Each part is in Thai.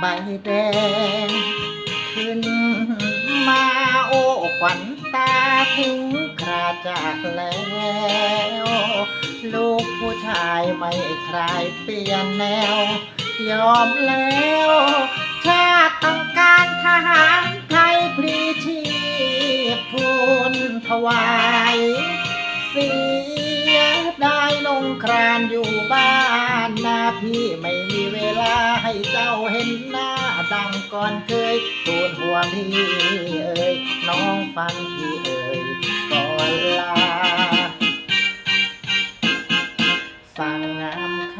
ใบแดง ขึ้นมาโอ้ขวัญตาถึงคราจากแล้ว ลูกผู้ชายไม่คลายเปลี่ยนแนว ยอมแล้วชาติต้องการทหารไทยพลีชีพทุนถวายเสียได้ลงครานอยู่บ้านนาพี่ไม่มีเวลา ให้เจ้าเห็นหน้าดังก่อนเคยตูนหัวพี่เอ่ยน้องฟังพี่เอ่ยก่อนลาสั่งงามค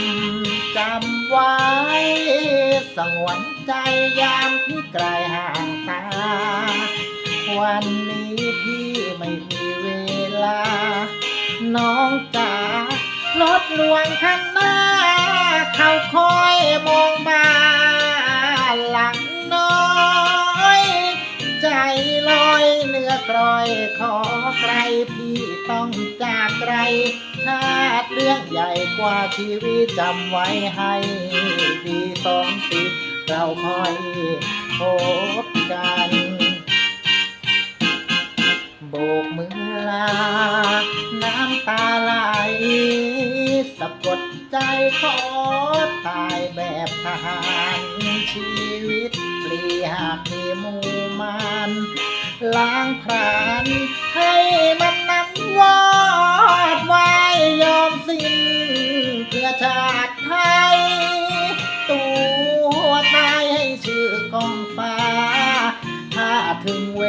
ำจำไว้สงวนใจยามพี่ไกลห่างตา วันนี้พี่ไม่มีเวลา น้องจ๋ารถลวงคันหน้า เขาคอยมองบ้าหลังน้อย ใจลอยเนื้อกรอยขอใครพี่ต้องจากไกลชาติเรื่องใหญ่กว่าชีวิตจำไว้ให้ดีสองปีเราคอยพบกันโบกมือลา น้ำตาไหล สะกดใจขอตายแบบทหารชีวิตเปลี่ยนมีมูมานล้างผลาญให้มันนั้นวอดไว้ยอมสิ้นเพื่อชาติไทยตัวตายให้ชื่อกองฟ้า ถ้าถึงเว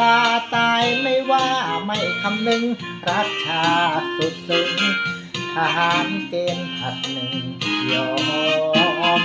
ลาตายไม่ว่าไม่คำนึงรักชาติสุดซึ้ง อาหารเกณฑ์ผัดหนึ่งยอม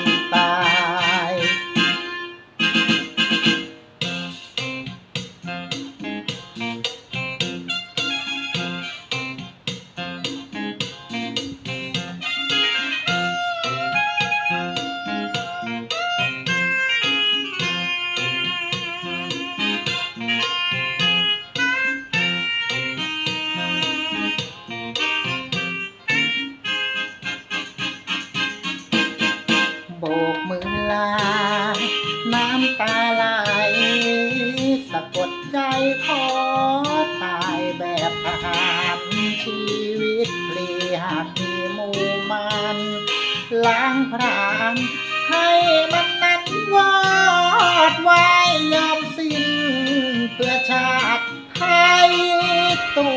มู่มันล้างพรางให้มันนั้นวอดไว้ยอมสิ้นเพื่อชาติไทยตั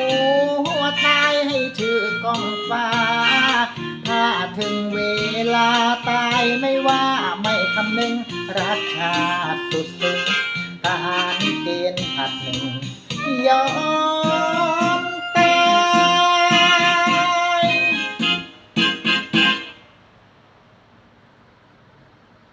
วตายให้ชื่อกองฟ้า ถ้าถึงเวลาตายไม่ว่าไม่คำนึงรักชาติสุดซึ้งทหารเกณฑ์ผัดหนึ่งยอม